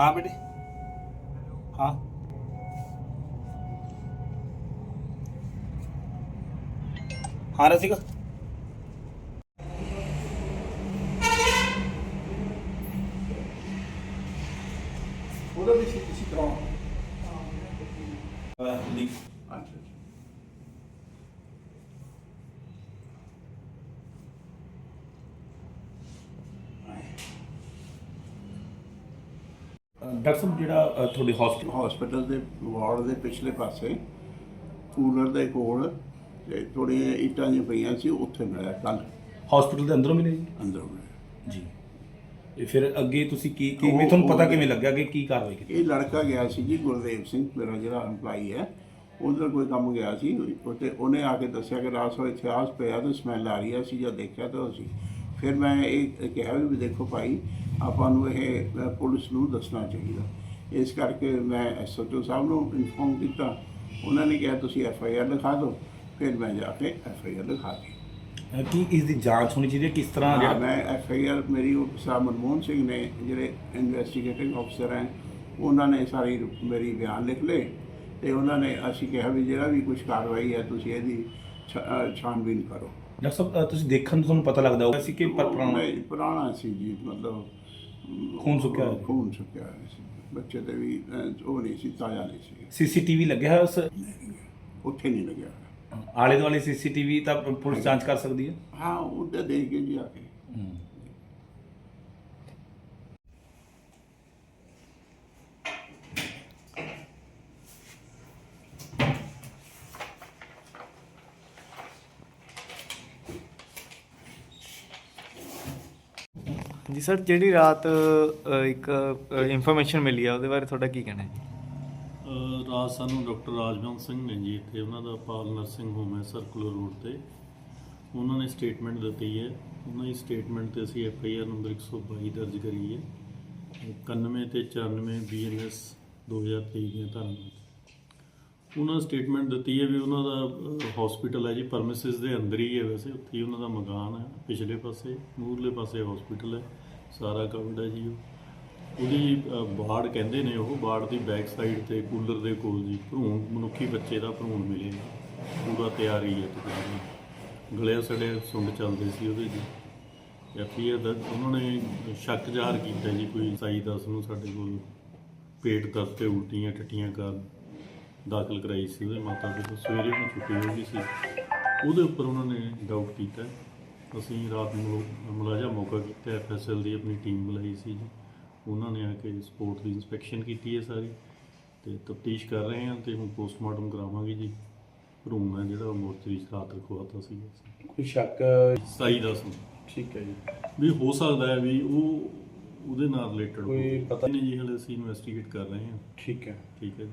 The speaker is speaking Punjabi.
ਹਾਂ ਬੇਟੇ। ਹਾਂ। ਹਾਂ ਰਸਿਕ। ਉਹਦਾ ਵੀ ਸੀ ਤੁਸੀਂ ਕਰਾਉਂ ਲੀਕ ਅੱਛਾ ਡਾਕਟਰ ਸਾਹਿਬ ਜਿਹੜਾ ਅ, ਤੁਹਾਡੇ ਹਸਪੀਟਲ ਹਸਪੀਟਲ ਦੇ ਵਾਰਡ ਦੇ ਪਿਛਲੇ ਪਾਸੇ ਕੂਲਰ ਦੇ ਕੋਲ ਤੇ ਥੋੜੀਆਂ ਇੱਟਾਂ ਜਿਹੀਆਂ ਪਈਆਂ ਸੀ ਉੱਥੇ ਮਿਲਿਆ ਕੱਲ ਹਸਪੀਟਲ ਦੇ ਅੰਦਰੋਂ ਮਿਲੇ ਜੀ? ਅੰਦਰ ਮਿਲਿਆ। ਜੀ। ਇਹ ਫਿਰ ਅੱਗੇ ਤੁਸੀਂ ਕੀ ਕਿਵੇਂ ਤੁਹਾਨੂੰ ਪਤਾ ਕਿਵੇਂ ਲੱਗਿਆ ਕਿ ਕੀ ਕਾਰਵਾਈ ਕੀਤੀ? ਇਹ ਲੜਕਾ ਗਿਆ ਸੀ ਜੀ ਗੁਰਦੇਵ ਸਿੰਘ ਮੇਰਾ ਜਿਹੜਾ EMPLOYE ਹੈ। ਉਧਰ ਕੋਈ ਕੰਮ ਗਿਆ ਸੀ ਉੱਥੇ ਉਹਨੇ ਆ ਕੇ ਦੱਸਿਆ ਕਿ ਰਾਤ ਨੂੰ ਇਤਿਹਾਸ ਪਿਆ ਤੇ ਸਮੈਲ ਆ ਰਹੀ ਸੀ ਜਦ ਦੇਖਿਆ ਤਾਂ ਉਹ ਸੀ ਫਿਰ ਮੈਂ ਇਹ ਕਿਹਾ ਵੀ ਦੇਖੋ ਭਾਈ ਆਪਾਂ ਨੂੰ ਇਹ ਪੁਲਿਸ ਨੂੰ ਦੱਸਣਾ ਚਾਹੀਦਾ। ਇਸ ਕਰਕੇ ਮੈਂ ਐਸਓਟੀ ਸਾਹਿਬ ਨੂੰ ਇਨਫੋਰਮ ਕੀਤਾ। ਉਹਨਾਂ ਨੇ ਕਿਹਾ ਤੁਸੀਂ ਐਫ ਆਈ ਆਰ ਲਿਖਾ ਦਿਓ। ਫਿਰ ਮੈਂ ਜਾ ਕੇ ਐਫ ਆਈ ਆਰ ਲਿਖਾ ਦਿੱਤੀ। ਕੀ ਇਸ ਦੀ ਜਾਂਚ ਹੋਣੀ ਚਾਹੀਦੀ ਹੈ? ਕਿਸ ਤਰ੍ਹਾਂ ਜਿਹੜਾ ਮੈਂ ਐਫ ਆਈ ਆਰ ਮੇਰੀ ਉਹ ਸਾਹਿਬ ਮਨਮੋਹਨ ਸਿੰਘ ਨੇ ਜਿਹੜੇ ਇਨਵੈਸਟੀਗੇਟਿੰਗ ਅਫਸਰ ਹੈ ਉਹਨਾਂ ਨੇ ਸਾਰੀ ਮੇਰੀ ਬਿਆਨ ਲਿਖ ਲਏ। ਤੇ ਉਹਨਾਂ ਨੇ ਅਸੀਂ ਕਿਹਾ ਵੀ ਜਿਹੜਾ ਵੀ ਕੁਝ ਕਾਰਵਾਈ ਹੈ ਤੁਸੀਂ ਇਹਦੀ ਛਾਣਬੀਨ ਕਰੋ। ਡਾਕਟਰ ਸਾਹਿਬ ਅ, ਤੁਸੀਂ ਦੇਖਣ ਤੋਂ ਤੁਹਾਨੂੰ ਪਤਾ ਲੱਗਦਾ ਹੋਊਗਾ ਸੀ ਕਿ ਪਰ ਪੁਰਾਣਾ ਨਹੀਂ, ਪੁਰਾਣਾ ਸੀ ਜੀ ਮਤਲਬ ਅਮ, ਖੂਨ ਸੁੱਕਿਆ ਹੋਇਆ। ਖੂਨ ਸੁੱਕਿਆ ਹੋਇਆ ਸੀ। ਬੱਚੇ ਤੇ ਵੀ ਉਹ ਨਹੀਂ ਸੀ ਤਾਜ਼ਾ ਨਹੀਂ ਸੀ। ਸੀਸੀਟੀਵੀ ਲੱਗਿਆ ਹੋਇਆ ਉਸ ਉੱਥੇ ਨਹੀਂ ਲੱਗਿਆ ਹੋਇਆ। ਆਲੇ ਦੁਆਲੇ ਸੀਸੀਟੀਵੀ ਤਾਂ ਪੁਲਿਸ ਜਾਂਚ ਕਰ ਸਕਦੀ ਹੈ? ਹਾਂ ਉਹਦੇ ਦੇਖ ਕੇ ਜੀ ਆ ਕੇ। ਜੀ ਸਰ ਜਿਹੜੀ ਰਾਤ ਅ, ਇੱਕ ਇਨਫੋਰਮੇਸ਼ਨ ਮਿਲੀ ਆ ਉਹਦੇ ਬਾਰੇ ਤੁਹਾਡਾ ਕੀ ਕਹਿਣਾ ਹੈ ਅਹ ਰਾਜ ਸਾਨੂੰ ਡਾਕਟਰ ਰਾਜਵੰਤ ਸਿੰਘ ਨੇ ਜੀ ਇੱਥੇ ਉਹਨਾਂ ਦਾ ਪਾਲ ਨਰਸਿੰਗ ਹੋਮ ਹੈ ਸਰਕੂਲਰ ਰੋਡ ਤੇ। ਉਹਨਾਂ ਨੇ ਸਟੇਟਮੈਂਟ ਦਿੱਤੀ ਹੈ। ਉਹਨਾਂ ਦੀ ਸਟੇਟਮੈਂਟ ਤੇ ਅਸੀਂ ਐਫ ਆਈ ਆਰ ਨੰਬਰ 122 ਦਰਜ ਕਰੀ ਹੈ। 91 ਤੇ 94 ਬੀਐਨਐਸ 2023 ਦੀਆਂ ਧਾਰਾਵਾਂ ਉਹਨਾਂ ਸਟੇਟਮੈਂਟ ਦਿੱਤੀ ਹੈ ਵੀ ਉਹਨਾਂ ਦਾ ਹਸਪੀਟਲ ਹੈ ਜੀ ਪਰਮਿਸਿਸ ਦੇ ਅੰਦਰ ਹੀ ਹੈ ਵੈਸੇ, ਉੱਥੇ ਹੀ ਉਹਨਾਂ ਦਾ ਮਕਾਨ ਹੈ, ਪਿਛਲੇ ਪਾਸੇ ਮੂਰਲੇ ਪਾਸੇ ਹਸਪੀਟਲ ਹੈ, ਸਾਰਾ ਕਵਰਡ ਹੈ ਜੀ ਉਹ। ਉਹਦੀ ਬਾੜ ਕਹਿੰਦੇ ਨੇ ਉਹ, ਬਾੜ ਦੀ ਬੈਕ ਸਾਈਡ ਤੇ ਕੂਲਰ ਦੇ ਕੋਲ ਜੀ, ਭਰੂਣ, ਮਨੁੱਖੀ ਬੱਚੇ ਦਾ ਭਰੂਣ ਮਿਲੇ ਪੂਰਾ ਤਿਆਰੀ ਹੈ ਤਕਰੀਬਨ। ਗਲੇ ਸੜੇ ਸੁੰਡ ਚੱਲਦੇ ਸੀ ਉਹਦੇ ਜੀ। ਐਫਆਈਆਰ ਦਾ ਉਹਨਾਂ ਨੇ ਸ਼ੱਕ ਜ਼ਾਹਰ ਕੀਤਾ ਜੀ, ਕੋਈ ਸਾਈ ਦੱਸ ਨੂੰ ਸਾਡੇ ਕੋਲ ਪੇਟ ਦਰਦ ਤੇ ਉਲਟੀਆਂ ਟੱਟੀਆਂ ਕਰਨ ਦਾਖਲ ਕਰਾਈ ਸੀ ਉਹਦੇ ਮਾਤਾ ਪਿਤਾ ਸਵੇਰੇ ਨੂੰ ਛੁੱਟੀ ਹੋ ਗਈ ਸੀ। ਉਹਦੇ ਉੱਪਰ ਉਹਨਾਂ ਨੇ ਡਾਊਟ ਕੀਤਾ। ਅਸੀਂ ਰਾਤ ਨੂੰ ਮੁਲਾਜ਼ਾ ਮੌਕਾ ਕੀਤਾ ਐਫਐਸਐਲ ਦੀ ਆਪਣੀ ਟੀਮ ਬੁਲਾਈ ਸੀ ਜੀ। ਉਹਨਾਂ ਨੇ ਆ ਕੇ ਸਪੋਰਟ ਦੀ ਇਨਸਪੈਕਸ਼ਨ ਕੀਤੀ ਹੈ ਸਾਰੀ ਤੇ ਤਫਤੀਸ਼ ਕਰ ਰਹੇ ਹਾਂ ਤੇ ਹੁਣ ਪੋਸਟਮਾਰਟਮ ਕਰਾਵਾਂਗੇ ਜੀ। ਭਰੂਣ ਹੈ ਜਿਹੜਾ ਮੋਰਚਰੀ ਰਾਤ ਰਖਵਾਤਾ ਸੀ। ਕੋਈ ਸ਼ੱਕ? 27 ਦਸ ਨੂੰ। ਠੀਕ ਹੈ ਜੀ। ਵੀ ਹੋ ਸਕਦਾ ਹੈ ਵੀ ਉਹ ਉਹਦੇ ਨਾਲ ਰਿਲੇਟਡ ਕੋਈ ਪਤਾ- ਨਹੀਂ ਜੀ ਹਲੇ ਅਸੀਂ ਇਨਵੈਸਟੀਗੇਟ ਕਰ ਰਹੇ ਹਾਂ। ਠੀਕ ਹੈ। ਠੀਕ ਹੈ ਜੀ।